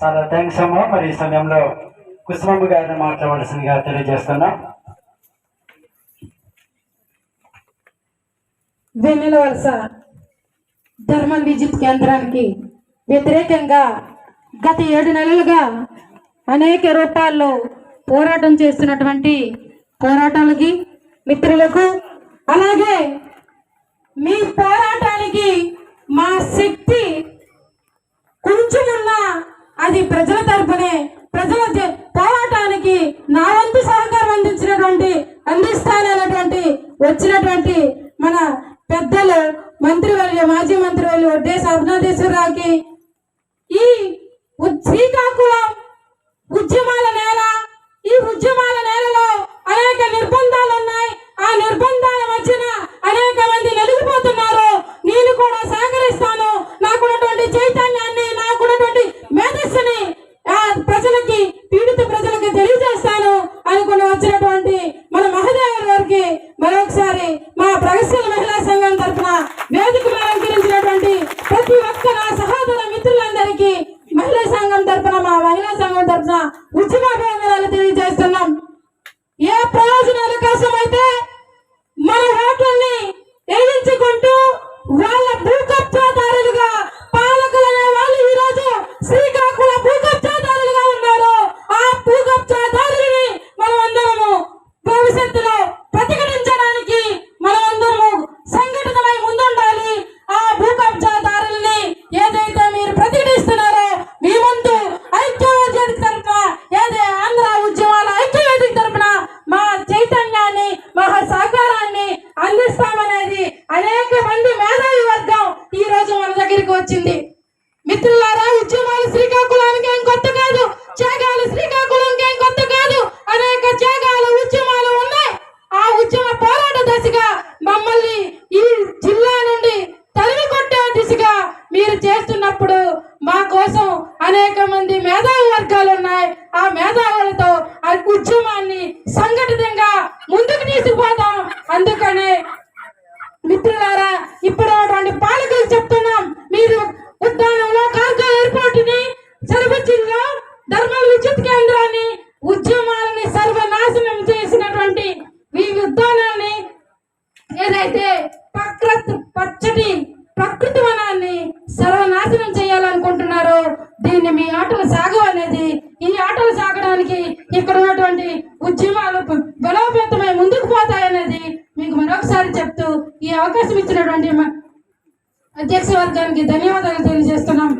చాలా థ్యాంక్స్ అమ్మ. మరి ఈ సమయంలో కుసుమమ్మ గారిని మాట్లాడవలసిందిగా తెలియజేస్తున్నాం. వెన్నెల వలస థర్మల్ విద్యుత్ కేంద్రానికి వ్యతిరేకంగా గత ఏడు నెలలుగా అనేక రూపాల్లో పోరాటం చేస్తున్నటువంటి పోరాటాలకి మిత్రులకు అలాగే మీ పోరాట ప్రజల పోరాటానికి నా వంతు సహకారం అందించినటువంటి అందిస్తానన్నటువంటి వచ్చినటువంటి మన పెద్దలు మంత్రివర్య మాజీ మంత్రివర్యులు వడ్డే సభనాథేశ్వరరావుకి ఈ మరొకసారి మా ప్రగతిశీల మహిళా సంఘం తరఫున వేదిక అలంకరించినటువంటి ప్రతి ఒక్క నా సహోదర మిత్రులందరికీ మహిళా సంఘం తరఫున మా మహిళా సంఘం తరఫున ఉద్యమాభివందనాలు తెలియజేస్తున్నాం. ఏ ప్రయోజనాల కోసం అయితే మన ఓట్లని వేయించుకుంటూ వాళ్ళ భూకబ్జాదారులుగా పాలకులు అనే వాళ్ళు ఈ రోజు శ్రీకాకుళం భూకబ్జాదారులుగా ఉన్నారు. ఆ భూకబ్జాదారులని మనం అందరము భవిష్యత్తులో ప్రతిఘటించడానికి మనం అందరము సంఘటితమై ముందుండాలి ఆ భూకబ్జాదారుల్ని ఏదైతే మీరు ప్రతిఘటిస్తున్నారో మీ ముందు ఐక్యవేదిక తరఫున ఏదే ఆంధ్ర ఉద్యమాల ఐక్యవేదిక తరఫున మా చైతన్యాన్ని మా సహకారాన్ని అందిస్తామనేది అనేక మంది మేధావి వర్గం ఈ రోజు మన దగ్గరికి వచ్చింది మిత్రులారా ఉద్యమాలు శ్రీకాకుళానికి ఏం కొత్త కాదు త్యాగాలు శ్రీకాకుళంకి ఏం కొత్త కాదు అనేక త్యాగాలు ఉద్యమాలు ఉన్నాయి ఆ ఉద్యమ పోరాట దశగా మమ్మల్ని ఈ జిల్లా నుండి తరిమి కొట్టే దిశగా మీరు చేస్తున్నప్పుడు మా కోసం మంది మేధావి వర్గాలు ఉన్నాయి ఆ మేధావులతో ఆ ఉద్యమాన్ని సంఘటితంగా ముందుకు తీసుకుపోతాం అందుకనే మిత్రులారా ఇప్పుడు ఉన్నటువంటి పాలకులు చెప్తున్నాం. మీరు ఉద్యానంలో కార్గో ఎయిర్పోర్ట్ని ధర్మ ధర్మల్ విద్యుత్ కేంద్రాన్ని ఉద్యమాలని సర్వనాశనం చేసినటువంటి ఈ ఉద్యానాన్ని ఏదైతే ప్రకృతి పచ్చటి ప్రకృతి వనాన్ని సర్వనాశనం చేయాలి దీన్ని మీ ఆటలు సాగవు అనేది ఈ ఆటలు సాగడానికి ఇక్కడ ఉన్నటువంటి ఉద్యమాలు బలోపేతమై ముందుకు పోతాయనేది మీకు మరొకసారి చెప్తూ ఈ అవకాశం ఇచ్చినటువంటి అధ్యక్ష వర్గానికి ధన్యవాదాలు తెలియజేస్తున్నాం.